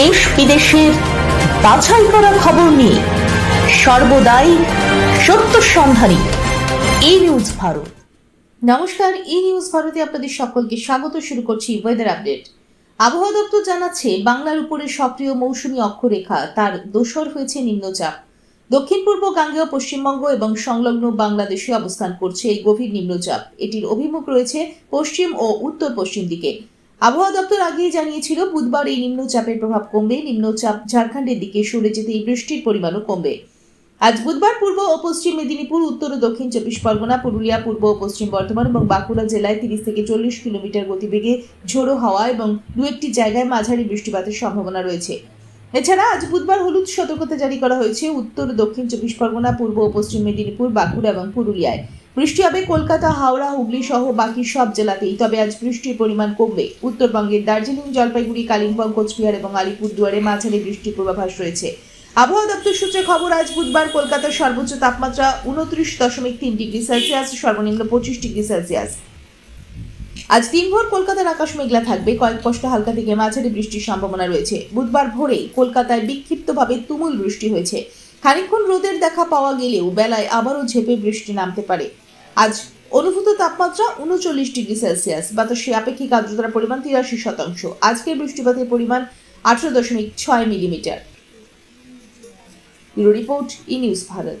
দেশ বিদেশের বাছাই করা খবর নিয়ে সর্বদাই সত্য সন্ধানী এই নিউজ ভারত। নমস্কার ই নিউজ ভারতে আপনাদের সকলকে স্বাগত, শুরু করছি ওয়েদার আপডেট আবহাওয়া দপ্তর জানাচ্ছে, বাংলার উপরে সক্রিয় মৌসুমী অক্ষরেখা, তার দোসর হয়েছে নিম্নচাপ। দক্ষিণ পূর্ব, গাঙ্গেয়, পশ্চিমবঙ্গ এবং সংলগ্ন বাংলাদেশে অবস্থান করছে এই গভীর নিম্নচাপ। এটির অভিমুখ রয়েছে পশ্চিম ও উত্তর পশ্চিম দিকে। আবহাওয়া দপ্তর আগেই জানিয়েছিল, বুধবার এই নিম্নচাপের প্রভাব কমবে। নিম্নচাপ ঝাড়খণ্ডের দিকে সরে যেতে এই বৃষ্টির পরিমাণও কমবে। আজ বুধবার পূর্ব ও পশ্চিম মেদিনীপুর, উত্তর ও দক্ষিণ চব্বিশ পরগনা, পুরুলিয়া, পূর্ব ও পশ্চিম বর্ধমান এবং বাঁকুড়া জেলায় তিরিশ থেকে চল্লিশ কিলোমিটার গতিবেগে ঝোড়ো হাওয়া এবং দু একটি জায়গায় মাঝারি বৃষ্টিপাতের সম্ভাবনা রয়েছে। এছাড়া আজ বুধবার হলুদ সতর্কতা জারি করা হয়েছে উত্তর দক্ষিণ চব্বিশ পরগনা, পূর্ব ও পশ্চিম মেদিনীপুর, বাঁকুড়া এবং পুরুলিয়ায়। বৃষ্টি হবে কলকাতা, হাওড়া, হুগলি সহ বাকি সব জেলাতেই। তবে আজ বৃষ্টির পরিমাণ কমবে। উত্তরবঙ্গের দার্জিলিং, জলপাইগুড়ি, কালিম্পং, কোচবিহার এবং আলিপুরদুয়ারে মাঝারি বৃষ্টির পূর্বাভাস রয়েছে। আবহাওয়া দপ্তর সূত্রে খবর, আজ বুধবার কলকাতার সর্বোচ্চ তাপমাত্রা উনত্রিশ দশমিক তিন ডিগ্রি সেলসিয়াস, সর্বনিম্ন পঁচিশ ডিগ্রি সেলসিয়াস। আজ দিনভর কলকাতার আকাশ মেঘলা থাকবে। কয়েক কষ্ট হালকা থেকে মাঝারি বৃষ্টির সম্ভাবনা রয়েছে। বুধবার ভোরেই কলকাতায় বিক্ষিপ্তভাবে তুমুল বৃষ্টি হয়েছে। খানিকক্ষণ রোদের দেখা পাওয়া গেলেও বেলায় আবারও ঝেপে বৃষ্টি নামতে পারে। আজ অনুভূত তাপমাত্রা উনচল্লিশ ডিগ্রি সেলসিয়াস। বাতাসে আপেক্ষিক আর্দ্রতার পরিমাণ তিরাশি শতাংশ। আজকের বৃষ্টিপাতের পরিমাণ আঠারো দশমিক ছয় millimetre. Report, E news Bharat.